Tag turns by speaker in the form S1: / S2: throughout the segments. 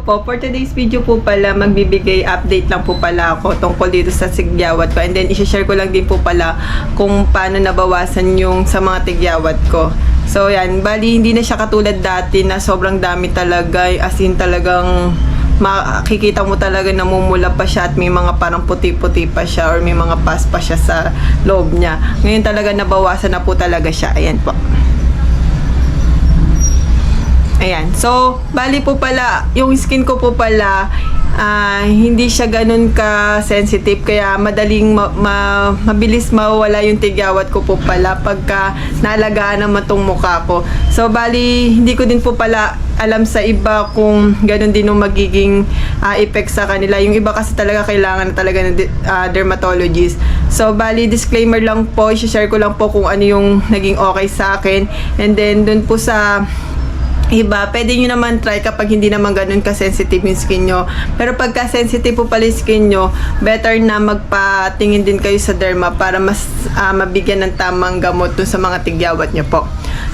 S1: po, for today's video po pala, magbibigay update lang po pala ako tungkol dito sa sigyawat ko. And then, isi-share ko lang din po pala kung paano nabawasan yung sa mga tigyawat ko. So, yan. Bali, hindi na siya katulad dati na sobrang dami talaga. As in, talagang makikita mo talaga namumula pa siya at may mga parang puti-puti pa siya or may mga pas pa siya sa loob niya. Ngayon talaga nabawasan na po talaga siya. Ayan po. Ayan. So, bali po pala, yung skin ko po pala, ah, hindi siya ganun ka-sensitive. Kaya madaling, ma- ma- mabilis mawala yung tigyawat ko po pala pagka naalagaan naman tong mukha ko. So, bali, hindi ko din po pala alam sa iba kung ganun din yung magiging ah, effect sa kanila. Yung iba kasi talaga kailangan talaga ng ah, dermatologist. So, bali, disclaimer lang po, share ko lang po kung ano yung naging okay sa akin. And then, dun po sa iba, pwede nyo naman try kapag hindi naman ganun ka-sensitive yung skin nyo. Pero pagka sensitive po pala yung skin nyo, better na magpatingin din kayo sa derma para mas ah, mabigyan ng tamang gamot dun sa mga tigyawat nyo po.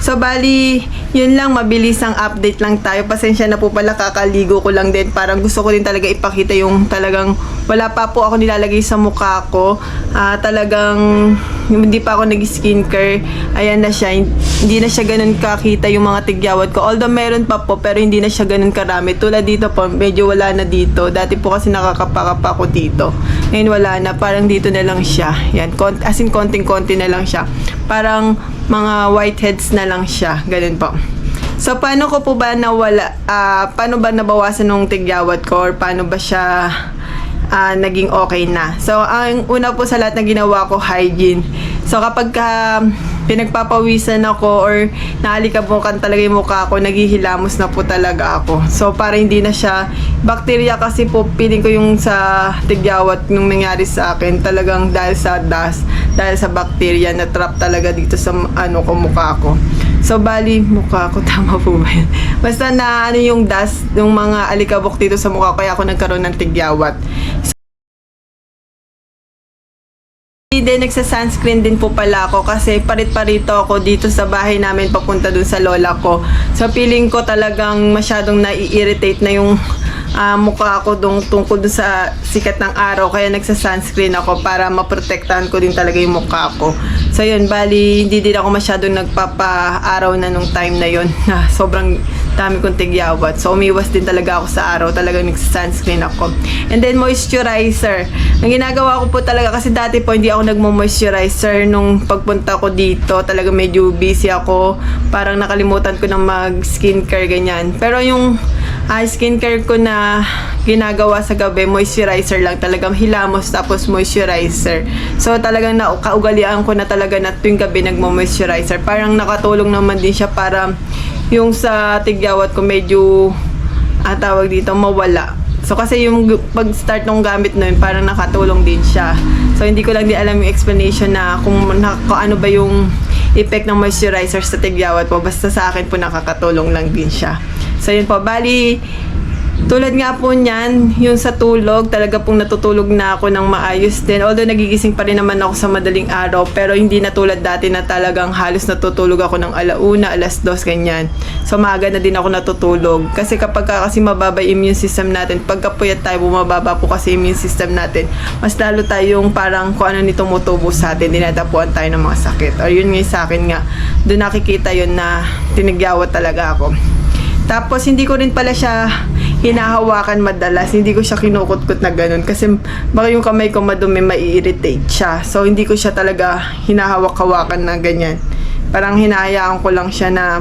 S1: So, bali, yun lang, mabilis ang update lang tayo. Pasensya na po pala, kakaligo ko lang din. Parang gusto ko din talaga ipakita yung talagang wala pa po ako nilalagay sa mukha ko. Ah, talagang hindi pa ako nag-skincare. Ayan na siya. Hindi na siya ganun kakita yung mga tigyawat ko. Although meron pa po, pero hindi na siya ganun karami. Tulad dito po, medyo wala na dito. Dati po kasi nakakapakapa ako dito. Ngayon wala na. Parang dito na lang siya. Yan. As in, konting-konti na lang siya. Parang mga whiteheads na lang siya. Ganun po. So, paano ko po ba nawala, ah, paano ba nabawasan ng tigyawat ko or paano ba siya ah, naging okay na? So, ang una po sa lahat na ginawa ko, hygiene. So, kapag ka pinagpapawisan ako or naalikabukan talaga yung mukha ko, naghihilamos na po talaga ako. So, para hindi na siya, bacteria kasi po, feeling ko yung sa tigyawat nung nangyari sa akin, talagang dahil sa dust, dahil sa bacteria na trap talaga dito sa ano ko, mukha ko. So, bali, mukha ko, tama po ba yun? Basta na ano yung dust, yung mga alikabok dito sa mukha ko, kaya ako nagkaroon ng tigyawat. Then, nagsa-sunscreen din po pala ako kasi parit-parito ako dito sa bahay namin papunta dun sa lola ko. So, feeling ko talagang masyadong nai-irritate na yung ah, mukha ko dun, tungkol dun sa sikat ng araw. Kaya nagsa-sunscreen ako para maprotektahan ko din talaga yung mukha ko. So, yun, bali, hindi din ako masyadong nagpapa-araw na nung time na yun. Na sobrang dami kong tigyawat. So, umiwas din talaga ako sa araw. Talagang nagsa-sunscreen ako. And then, moisturizer. Ang ginagawa ko po talaga, kasi dati po hindi ako nagmo-moisturizer nung pagpunta ko dito. Talaga medyo busy ako. Parang nakalimutan ko na mag-skincare, ganyan. Pero yung ah, skincare ko na ginagawa sa gabi, moisturizer lang. Talagang hilamos tapos moisturizer. So, talagang na, kaugalian ko na talaga na tuwing gabi nagmo-moisturizer. Parang nakatulong naman din siya para yung sa tigyawat ko medyo ah, tawag dito mawala. So kasi yung pag-start ng gamit nun, parang nakatulong din siya. So hindi ko lang din alam yung explanation na kung, na, kung ano ba yung effect ng moisturizer sa tigyawat po. Basta sa akin po nakakatulong lang din siya. So yun po, bali tulad nga po niyan, yung sa tulog, talaga pong natutulog na ako ng maayos din. Although nagigising pa rin naman ako sa madaling araw, pero hindi na tulad dati na talagang halos natutulog ako ng alauna, alas dos, ganyan. So maaga na din ako natutulog. Kasi kapag ka kasi mababa immune system natin, pagka puyat tayo, bumababa po kasi immune system natin, mas lalo tayong parang kung ano nitong tumutubo sa atin, dinadapuan tayo ng mga sakit. Or yun nga sa akin nga, doon nakikita yun na tinigyawa talaga ako. Tapos hindi ko rin pala siya hinahawakan madalas. Hindi ko siya kinukutkot na ganun. Kasi baka yung kamay ko madumi, mai-irritate siya. So hindi ko siya talaga hinahawak-hawakan na ganyan. Parang hinahayaan ko lang siya na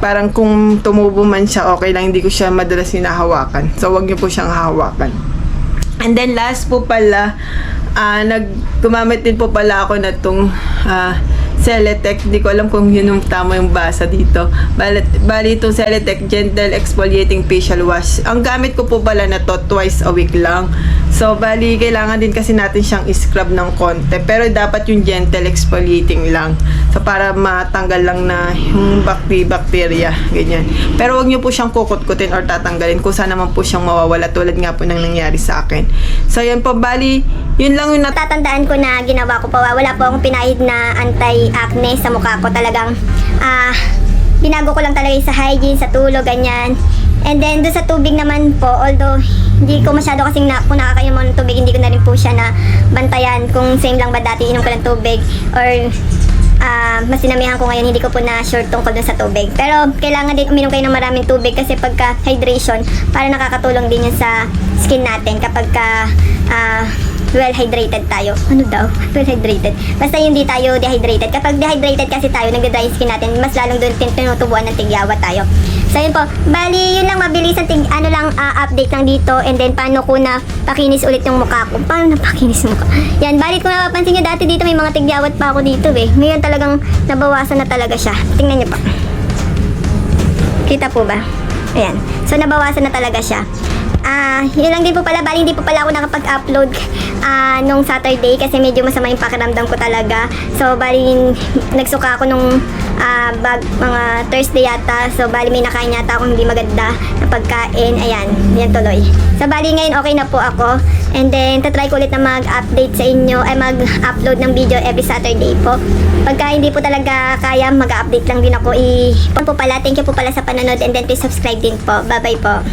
S1: parang kung tumubo man siya, okay lang. Hindi ko siya madalas hinahawakan. So wag niyo po siyang hawakan. And then last po pala, ah nag gumamit din po pala ako na tong ah, Celetec. Hindi ko alam kung yun yung tama yung basa dito. Bali, bali itong Celetec Gentle Exfoliating Facial Wash. Ang gamit ko po pala na to twice a week lang. So, bali, kailangan din kasi natin siyang scrub ng konti. Pero dapat yung gentle exfoliating lang. So, para matanggal lang na yung bacteria, ganyan. Pero wag niyo po siyang kukutkutin or tatanggalin kung saan naman po siyang mawawala tulad nga po nang nangyari sa akin. So, yan po, bali, yun lang yung nat-
S2: Natatandaan ko na ginawa ko po, wala po akong pinahid na anti-acne sa mukha ko. Talagang, ah, binago ko lang talaga sa hygiene, sa tulog, ganyan. And then, doon sa tubig naman po, although hindi ko masyado kasing na, kung nakakainom ng tubig, hindi ko na rin po siya na bantayan kung same lang ba dati inom ko ng tubig or ah mas sinamihan ko ngayon, hindi ko po na sure tungkol dun sa tubig. Pero kailangan din uminom kayo ng maraming tubig kasi pagka hydration, para nakakatulong din yun sa skin natin kapag ka ah, well hydrated tayo. Ano daw? Well hydrated. Basta hindi tayo dehydrated. Kapag dehydrated kasi tayo, nagda-dry skin natin, mas lalong doon tin- tinutubuan ng tigyawa tayo. So yun po, bali yun lang mabilis ang tig, ano lang ah, update lang dito and then paano ko na pakinis ulit yung mukha ko. Paano na pakinis mukha? Yan, bali kung napapansin nyo dati dito may mga tigyawat pa ako dito eh. Ngayon talagang nabawasan na talaga siya. Tingnan nyo pa. Kita po ba? Ayan. So, nabawasan na talaga siya. Ah, yun lang din po pala. Bali, hindi po pala ako nakapag-upload ah, nung Saturday kasi medyo masama yung pakiramdam ko talaga. So, bali, nagsuka ako nung ah, bag, mga Thursday yata. So, bali, may nakain yata akong hindi maganda na pagkain. Ayan, yan tuloy. So, bali, ngayon okay na po ako. And then, tatry ko ulit na mag-update sa inyo, ay mag-upload ng video every Saturday po. Pagka hindi po talaga kaya, mag-update lang din ako. I- po pala, thank you po pala sa panonood and then please subscribe din po. Bye-bye po.